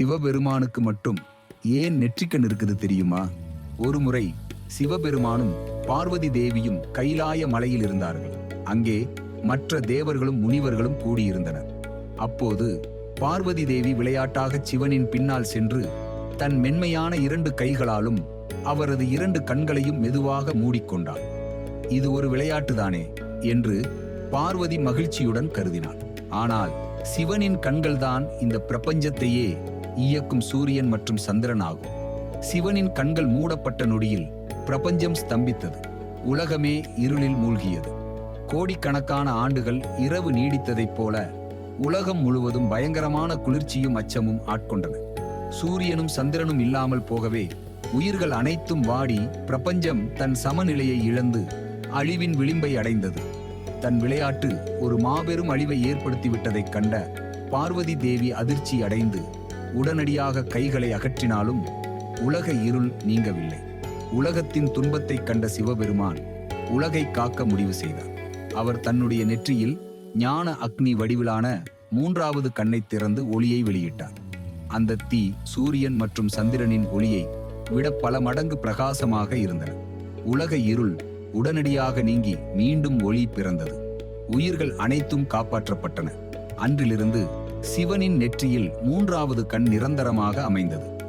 சிவபெருமானுக்கு மட்டும் ஏன் நெற்றிக்கண் இருக்குது தெரியுமா? ஒருமுறை சிவபெருமானும் பார்வதி தேவியும் கைலாய மலையில் இருந்தார்கள். அங்கே மற்ற தேவர்களும் முனிவர்களும் கூடியிருந்தனர். அப்போது பார்வதி தேவி விளையாட்டாக சிவனின் பின்னால் சென்று தன் மென்மையான இரண்டு கைகளாலும் அவரது இரண்டு கண்களையும் மெதுவாக மூடிக்கொண்டாள். இது ஒரு விளையாட்டுதானே? என்று பார்வதி மகிழ்ச்சியுடன் கருதினாள். ஆனால் சிவனின் கண்கள்தான் இந்த பிரபஞ்சத்தையே இயக்கும் சூரியன் மற்றும் சந்திரன் ஆகும். சிவனின் கண்கள் மூடப்பட்ட நொடியில் பிரபஞ்சம் ஸ்தம்பித்தது. உலகமே இருளில் மூழ்கியது. கோடிக்கணக்கான ஆண்டுகள் இரவு நீடித்ததைப் போல உலகம் முழுவதும் பயங்கரமான குளிர்ச்சியும் அச்சமும் ஆட்கொண்டன. சூரியனும் சந்திரனும் இல்லாமல் போகவே உயிர்கள் அனைத்தும் வாடி பிரபஞ்சம் தன் சமநிலையை இழந்து அழிவின் விளிம்பை அடைந்தது. தன் விளையாட்டு ஒரு மாபெரும் அழிவை ஏற்படுத்திவிட்டதைக் கண்ட பார்வதி தேவி அதிர்ச்சி அடைந்து உடனடியாக கைகளை அகற்றினாலும் உலக இருள் நீங்கவில்லை. உலகத்தின் துன்பத்தைக் கண்ட சிவபெருமான் உலகை காக்க முடிவு செய்தார். அவர் தன்னுடைய நெற்றியில் ஞான அக்னி வடிவிலான மூன்றாவது கண்ணை திறந்து ஒளியை வெளியிட்டார். அந்த தீ சூரியன் மற்றும் சந்திரனின் ஒளியை விட பல மடங்கு பிரகாசமாக இருந்தன. உலக இருள் உடனடியாக நீங்கி மீண்டும் ஒளி பிறந்தது. உயிர்கள் அனைத்தும் காப்பாற்றப்பட்டன. அன்றிலிருந்து சிவனின் நெற்றியில் மூன்றாவது கண் நிரந்தரமாக அமைந்தது.